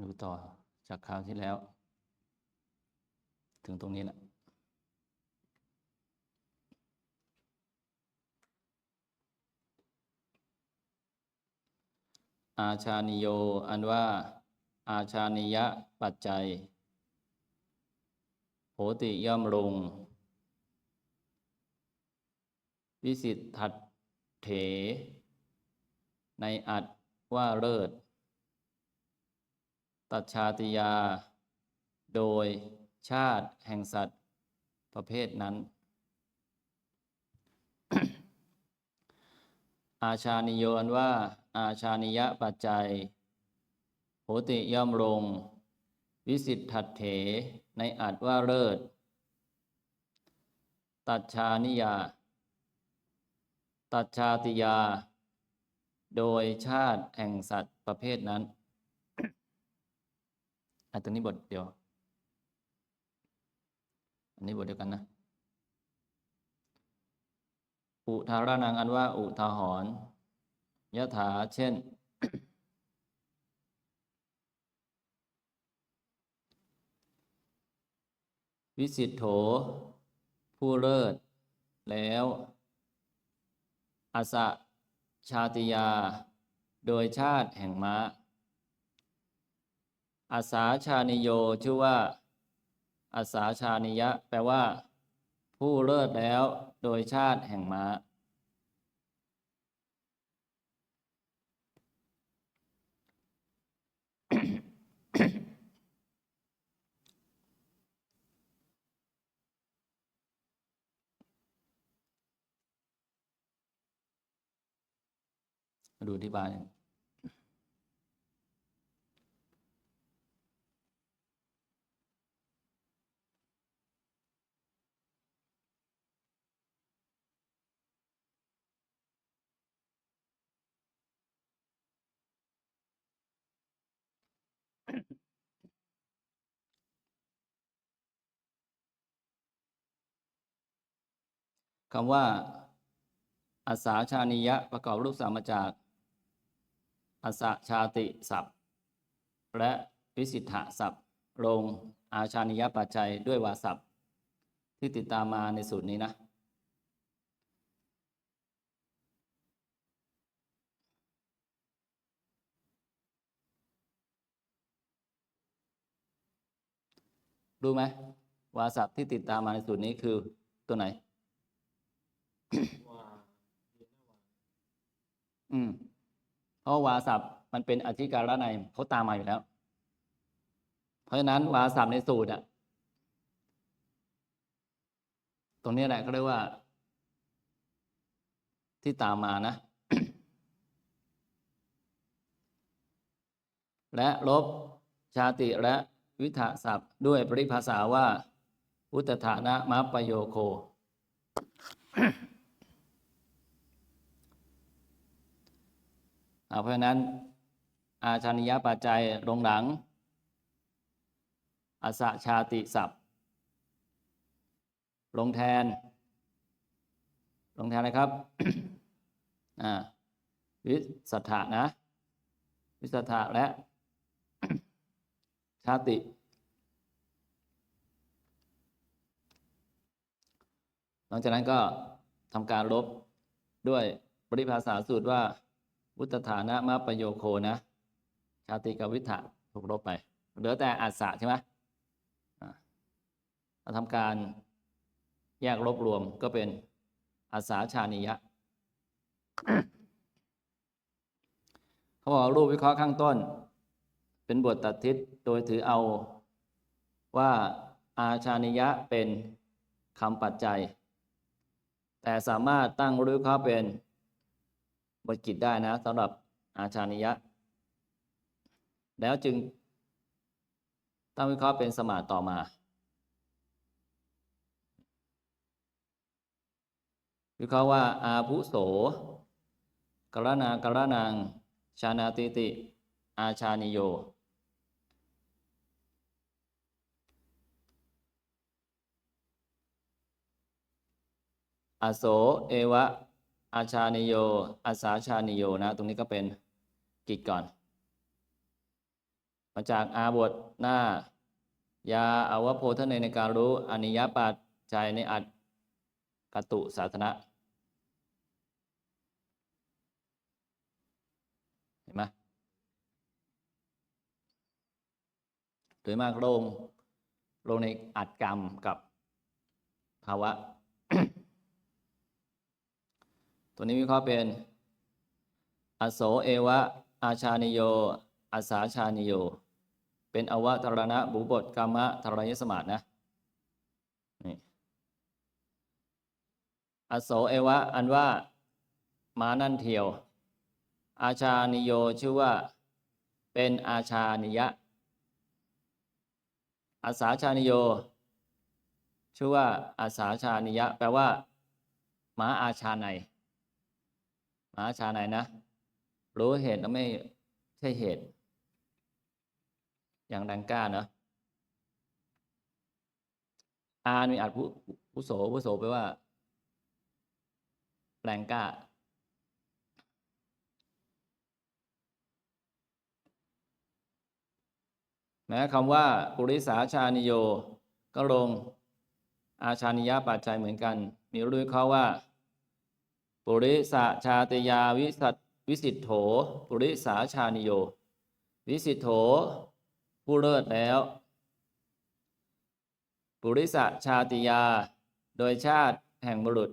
ดูต่อจากคราวที่แล้ว ถึงตรงนี้แหละอาชานิโย อันว่า อาชานิยะปัจจัยโหติย่อมลง วิสิทธัตเถ ในอัดว่าเลิศ ตัชชาติยา โดยชาติแห่งสัตว์ประเภทนั้น อาชานิโยนว่า อาชานิยะปัจจัยโหติย่อมลง วิสิทธัตเถ ในอัดว่าเลิศ ตัชชานิยา ตัชชาติยา โดยชาติแห่งสัตว์ประเภทนั้น อันตรงนี้บทเดียว อันนี้บทเดียวกันนะ อุทารานังอันว่า อุทาหรยะถาเช่น วิสิทโถ ผู้เลิศ แล้วอาสะชาติยา โดยชาติแห่งม้า อาสาชานิโยชื่อว่าอาสาชานิยะ แปลว่า ผู้เลิศแล้วโดยชาติแห่งมามาดูที่บาย คำว่าอาสาชานิยะประกอบรูปสามจากอาสาชาติศัพท์ และวิสิทธะศัพท์ลงอาชานิยะปัจจัยด้วยวาศัพท์ที่ติดตามมาในสูตรนี้นะรู้ไหมวาศัพท์ที่ติดตามมาในสูตรนี้คือตัวไหน อืมเพราะวาศัพท์มันเป็นอธิการะในเขาตามมาอยู่แล้ว เพราะฉะนั้นวาศัพท์ในสูตรอะตรงนี้แหละก็เรียกว่า ที่ตามมานะ และลบชาติและวิถาศัพท์ด้วยปริภาษาว่า อุตถานะมัปปโยโค อ่า เพราะฉะนั้นอาชานิยปัจจัยลงหลังอาสชาติศัพท์ ลงแทน ลงแทนอะไรครับวิสัทธะนะ วิสัทธะและ ชาติ หลังจากนั้นก็ทำการลบด้วยปริภาษาสูตรว่า วุตฐานะมาประโยโคนะ ชาติกวิถะถูกลบไป เหลือแต่อาสะใช่ไหมเราทำการแยกลบรวมก็เป็นอาสาชานิยะเขาบอกรูปวิเคราะห์ข้างต้น เป็นบทตัดทิศโดยถือเอาว่าอาชานิยะเป็นคำปัจจัย แต่สามารถตั้งรูปวิเคราะห์เป็น บทกิจได้นะสำหรับอาชานิยะ แล้วจึงตั้งวิเคราะห์เป็นสมาธิต่อมา วิเคราะห์ว่าอาภุโสกรณากรณังชานาติติ อาชานิโย อโสเอวะ อาชานิโยอาสาชานิโยนะ ตรงนี้ก็เป็นกิจก่อน มาจากอาบทหน้า ยาอาวโพทะเนในการรู้อนิยปัจจัยในอัตกตุสาธนะเห็นไหมโดยมากลงลงในอัดกรรมกับภาวะ ตัวนี้วิเคราะห์เป็น อโศเอวะ อาชานิโยอาสาชานิโย เป็นอวตรณะบุบทกรรมะทรยสมาตนะนี่อโศเอวะ อันว่ามานั่นเทียว อาชานิโยชื่อว่า เป็นอาชานิยะ อาสาชานิโย ชื่อว่าอาสาชานิยะ แปลว่าหมาอาชาใน มาอาชาในนะ รู้เหตุแล้วไม่ใช่เหตุ อย่างดังกล้าเนาะอามีอัดผู้ผู้โสผู้โสแปว่าแรงกล้า แม้คำว่า ปุริสาชานิโย ก็ลงอาชานิยะปัจจัยเหมือนกัน มีรู้เขาว่า ปุริสาชาติยาวิสัตวิสิทโธปุริสาชานิโย วิสิทโธผู้เลิศแล้ว ปุริสาชาติยา โดยชาติแห่งบุรุษ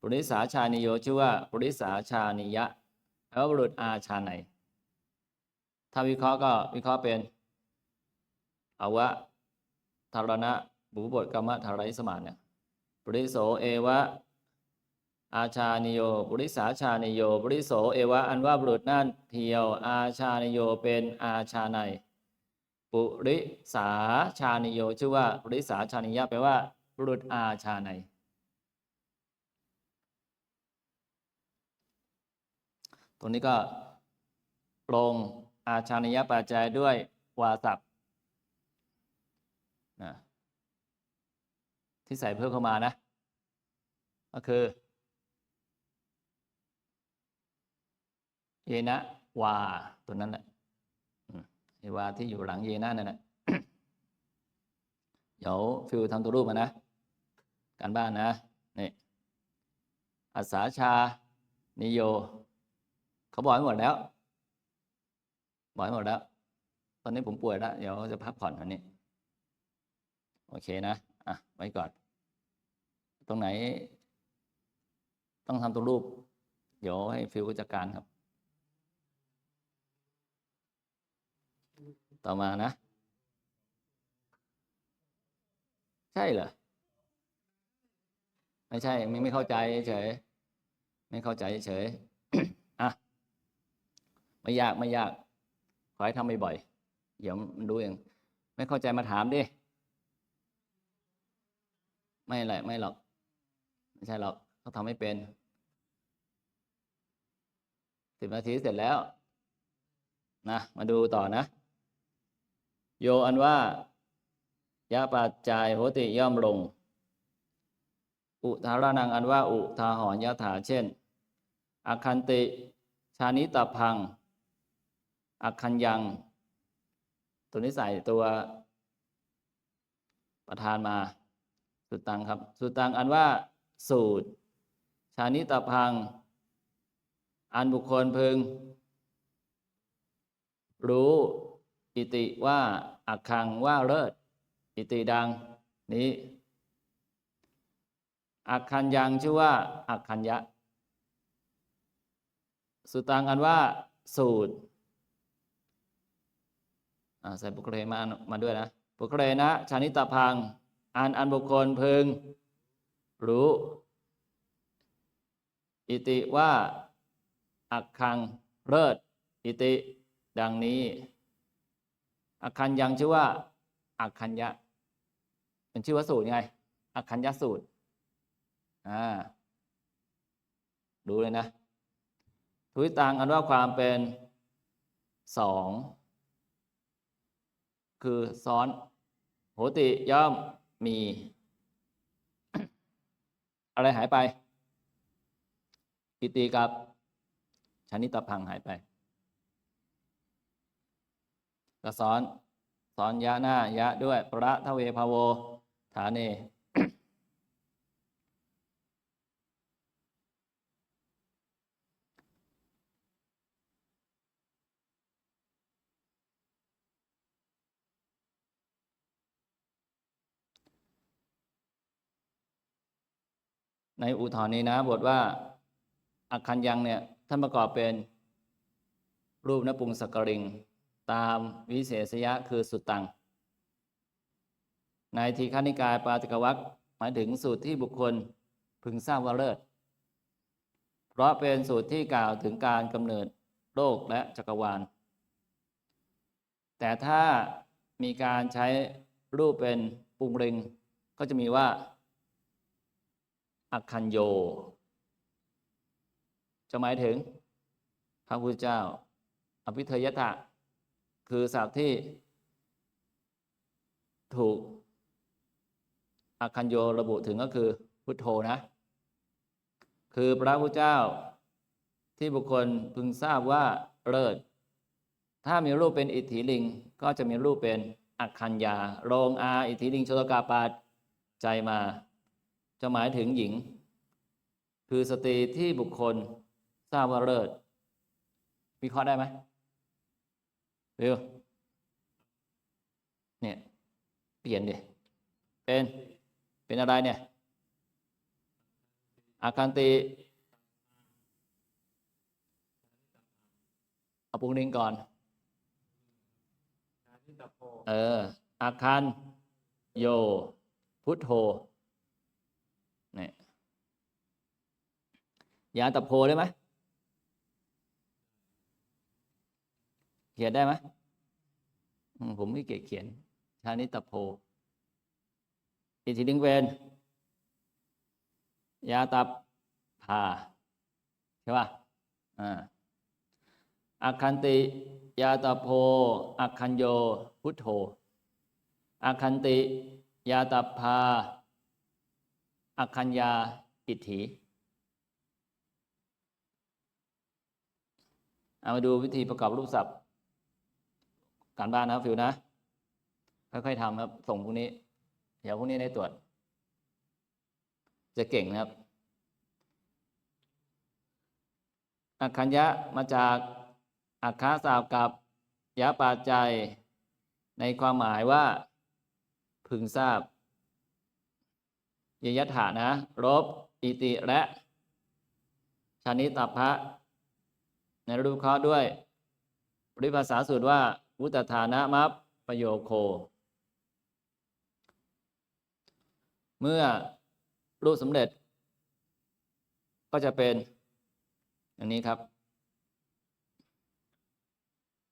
ปุริสาชานิโยชื่อว่า ปุริสาชานิยะแปลว่าบุรุษอาชาในถ้าวิเคราะห์ก็วิเคราะห์เป็นอวะธารณะบุบทกรรมธารายสมานเนี่ย ปุริโสเอวะ อาชานิโยปุริสาชานิโยปุริโสเอวะอันว่าบุรุษนั่นเทียว อาชานิโยเป็นอาชาในปุริสาชานิโยชื่อว่าปุริสาชานิยะแปลว่าบุรุษอาชาในตรงนี้ก็ลงอาชานิยะปัจจัยด้วยวาสับนะที่ใส่เพิ่มเข้ามานะ ก็คือ เยนะวาตัวนั้นแหละเอวาที่อยู่หลังเยนะนั่นแหละเดี๋ยวฟิวทำตัวรูปมานะการบ้านนะนี่อาสาชา นิโย เขาบอกให้หมดแล้ว บอกให้หมดแล้ว ตอนนี้ผมป่วยแล้ว เดี๋ยวจะพักผ่อนวันนี้ โอเคนะ อะ ไว้ก่อน ตรงไหน ต้องทำตัวรูป เดี๋ยวให้ฟิวจัดการครับ ต่อมานะ ใช่เหรอ ไม่ใช่ไม่ไม่เข้าใจเฉย ไม่เข้าใจเฉยอะไม่ยากไม่ยาก ขอให้ทำบ่อยๆเดี๋ยวมันดูเอง ไม่เข้าใจมาถามดิ ไม่แหละไม่หรอก ไม่ใช่หรอกเขาทำไม่เป็นสิบนาทีเสร็จแล้ว นะ มาดูต่อนะ โยอันว่ายาปัจจัยโหติย่อมลง อุทารานังอันว่า อุทาหอนยะถาเช่นอาคันติ ชานิตพังอาคันยัง ตัวนี้ใส่ตัว ประธานมา สุดตังครับ สุดตังอันว่า สูตร ชานิตพัง อันบุคคลพึง รู้ อิติว่าอักขังว่าเลิศ อิติดังนี้อักขันยังชื่อว่าอักขันยะ สุตังอันว่า สูตรใส่บุคเลมามาด้วยนะบุคเลนะชานิตาพัง อันอันบุคคลพึง รู้ อิติว่า อักขังเลิศ อิติ ดังนี้ อักขันยังชื่อว่าอักขันยะเป็นชื่อว่าสูตรไงอักขันยะสูตรอ่าดูเลยนะทุยตังอันว่าความเป็นสองคือซ้อนโหติย่อมมี อะไรหายไป กิติกับชนิตพังหายไป ก็สอนสอนยะหน้ายะด้วยประทเวภาโว ฐานเนในอุทธรณ์นี้นะบทว่าอักคันยังเนี่ยท่านประกอบเป็นรูปนปุงสกริง ตามวิเศษยะคือสุดตัง ในทีฆนิกายปาติกวัคหมายถึงสูตรที่บุคคลพึงทราบว่าเลิศ เพราะเป็นสูตรที่กล่าวถึงการกำเนิดโลกและจักรวาล แต่ถ้ามีการใช้รูปเป็นปุงริงก็จะมีว่าอักคันโย จะหมายถึงพระพุทธเจ้า อภิเทยตะ คือศัพท์ที่ ถูกอักคันโยระบุถึงก็คือพุทโธนะ คือพระพุทธเจ้าที่บุคคลพึงทราบว่าเลิศถ้ามีรูปเป็นอิทธิลิง ก็จะมีรูปเป็นอักคัญญาโรงอาอิทธิลิงโชตกาปาใจมา จะหมายถึงหญิง คือสตรีที่บุคคลทราบว่าเลิศวิเคราะห์ได้ไหม เร็วเนี่ยเปลี่ยนดิเป็นเป็นอะไรเนี่ย อาคันติเอาปุงลิงก่อน เออ อาคันโย พุทโธเนี่ยยาตะโพได้ไหม เขียนได้ไหมผมไม่เกียเขียน ชานิตโพ อิทธิลิงเวนยาตับพาใช่ป่ะอ่าอาคันติยาตะโพอาคันโย พุทโธอาคันติยาตับพาอาคัญญาอิทธิเอามาดูวิธีประกอบรูปศัพท์ การบ้านนะครับฟิวนะ ค่อยๆทำครับ ส่งพรุ่งนี้ เดี๋ยวพรุ่งนี้ได้ตรวจ จะเก่งนะครับอักขัญญะมาจากอักขาสาวกับยะปาใจในความหมายว่า พึงทราบยยถานะรบอิติและชานิตัพะในรูปเคราะห์ด้วยปริภาษาสูตรว่า วุตฐานะมัปประโยโค เมื่อรูปสำเร็จ ก็จะเป็นอย่างนี้ครับ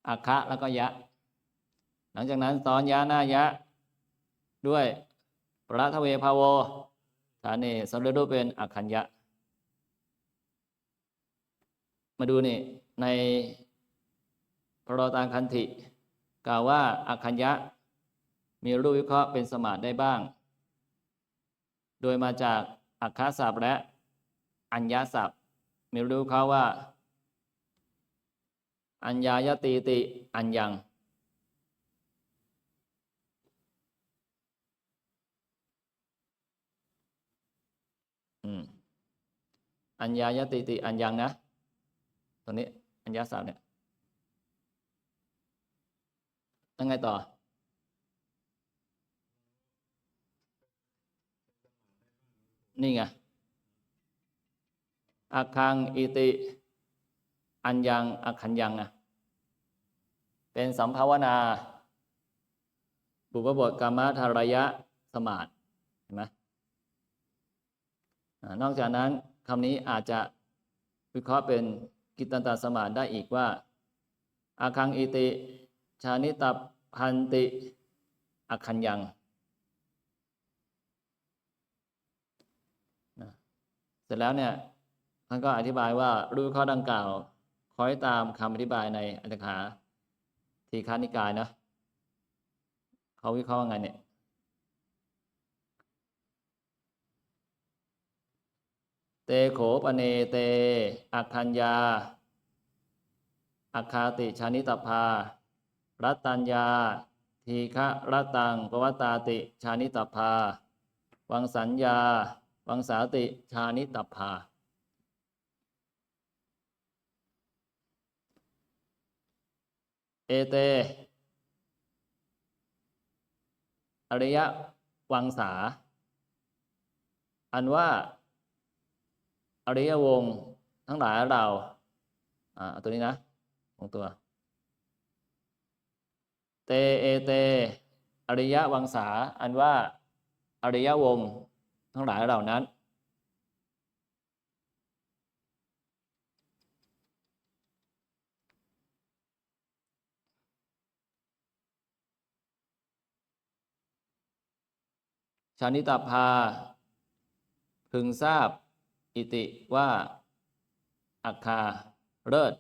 อาคะแล้วก็ยะ หลังจากนั้นสอนยะหน้ายะ ด้วยประทเวภาโวฐานเนสำเร็จรูปเป็นอักขัญญะมาดูนี่ในพระตางคันธิ กล่าวว่าอักขัญญะมีรูปวิเคราะห์เป็นสมาธิได้บ้าง โดยมาจากอักขาศัพท์และอัญญาศัพท์มีรูปวิเคราะห์ว่า อัญญายติติอัญญังอัญญายติติอัญญังนะตัวนี้อัญญาศัพท์เนี่ย ยังไงต่อ นี่ไงอาคังอิติ อัญญังอาคัญญังอะเป็นสัมภาวนาบุพบทกรรมธารยะสมาธิเห็นไหมอนอกจากนั้นคำนี้อาจจะวิเคราะห์เป็นกิตตันตสมาธิได้อีกว่าอาคังอิติ ชานิตพันติอคัญญังเสร็จแล้วเนี่ยท่านก็อธิบายว่ารู้ข้อดังกล่าวคอยตามคำอธิบายในอัตถกาทีฆานิกายนะเขาวิเคราะห์ว่าไงเนี่ยเตโขปเนเต อักคัญญา อัคาติชานิตภา รัตตัญญา ทีฆะรัตังปวตาติ ชานิตพา วังสัญญา วังสาติชานิตพาเอเต อริยวังสา อันว่า อริยวงทั้งหลายเรา อ่าเอาตัวนี้นะของตัว เตเอเต อริยวังสา อันว่าอริยวงทั้งหลายเหล่านั้น ชานิตาภา พึงทราบอิติว่าอัคคาเลิศ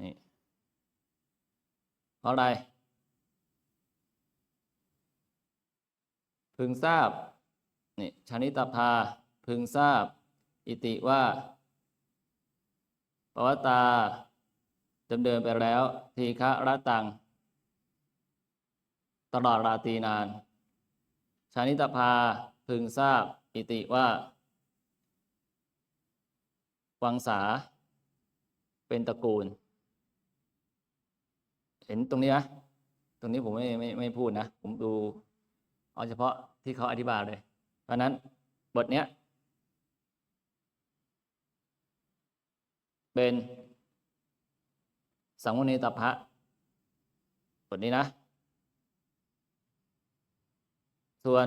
นี่เพราะ อะไร พึงทราบนี่ชานิตาภา พึงทราบ อิติว่าปวัตตาดำเดินไปแล้ว ทีฆะระตัง ตลอดราตรีนาน ชานิตาภาพึงทราบ อิติว่า วังสา เป็นตระกูล เห็นตรงนี้ไหมตรงนี้ผมไม่ไม่ไม่พูดนะ ผมดูเอาเฉพาะที่เขาอธิบายเลย เพราะนั้นบทเนี้ย เป็น สังวเนตพะบทนี้นะ ส่วน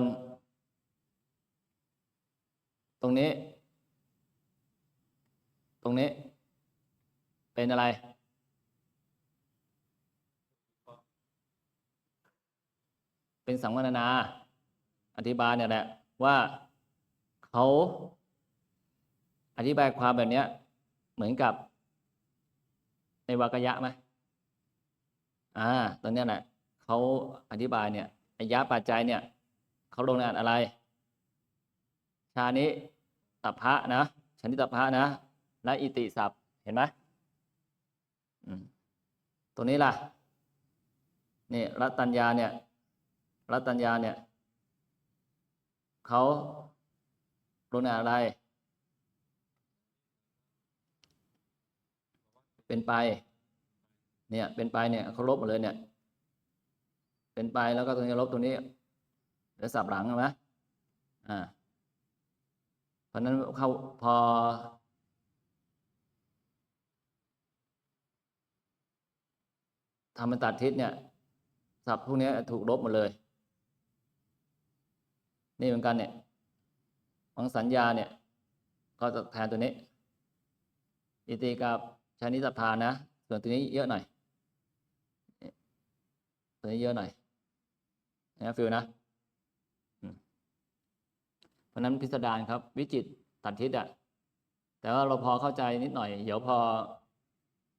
ตรงนี้ ตรงนี้เป็นอะไร เป็นสังวรนาอธิบายเนี่ยแหละว่าเขาอธิบายความแบบเนี้ย เหมือนกับ ในวากยะไหมอ่าตรงเนี้ยแหละเขาอธิบายเนี่ยอายะปัจจัยเนี่ยเขาลงในอันอะไร ชานิตัพะนะชานิตัพะนะและอิติศัพเห็นไหมอืมตัวนี้ล่ะนี่รัตัญญาเนี่ย รัตัญญาเนี่ยเขาลงในอะไร เป็นไป เนี่ยเป็นไปเนี่ยเขาลบหมดเลยเนี่ย เป็นไปแล้วก็ตรงนี้ลบตรงนี้เดี๋ยวสับหลังใช่ไหมอ่าเพราะนั้นเขาพอทำมันตัดทิศเนี่ย สับพวกนี้ถูกลบหมดเลย นี่เหมือนกันเนี่ย ของสัญญาเนี่ยก็จะแทนตัวนี้อิติกับชานิสพานะ ส่วนตัวนี้เยอะหน่อย ตัวนี้เยอะหน่อยนะฟิลนะเพราะนั้นพิสดารครับ วิจิตตัดทิศอะแต่ว่าเราพอเข้าใจนิดหน่อย เดี๋ยวพอ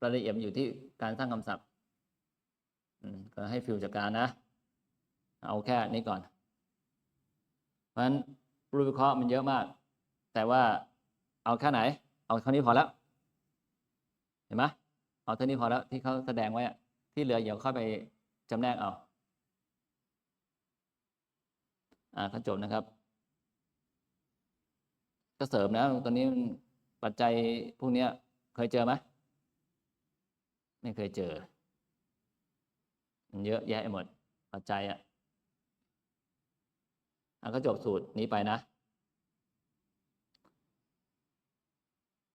รายละเอียดอยู่ที่การสร้างคำศัพท์อืมก็ให้ฟิลจัดการนะ เอาแค่นี้ก่อน เพราะฉะนั้นรูปวิเคราะห์มันเยอะมาก แต่ว่าเอาแค่ไหน เอาเท่านี้พอแล้ว เห็นไหมเอาเท่านี้พอแล้วที่เขาแสดงไว้ที่เหลือเดี๋ยวเข้าไปจำแนกเอาอ่าก็จบนะครับ ก็เสริมนะตอนนี้ปัจจัยพวกนี้เคยเจอไหมไม่เคยเจอ มันเยอะแยะหมดปัจจัยอะ ก็จบสูตรนี้ไปนะ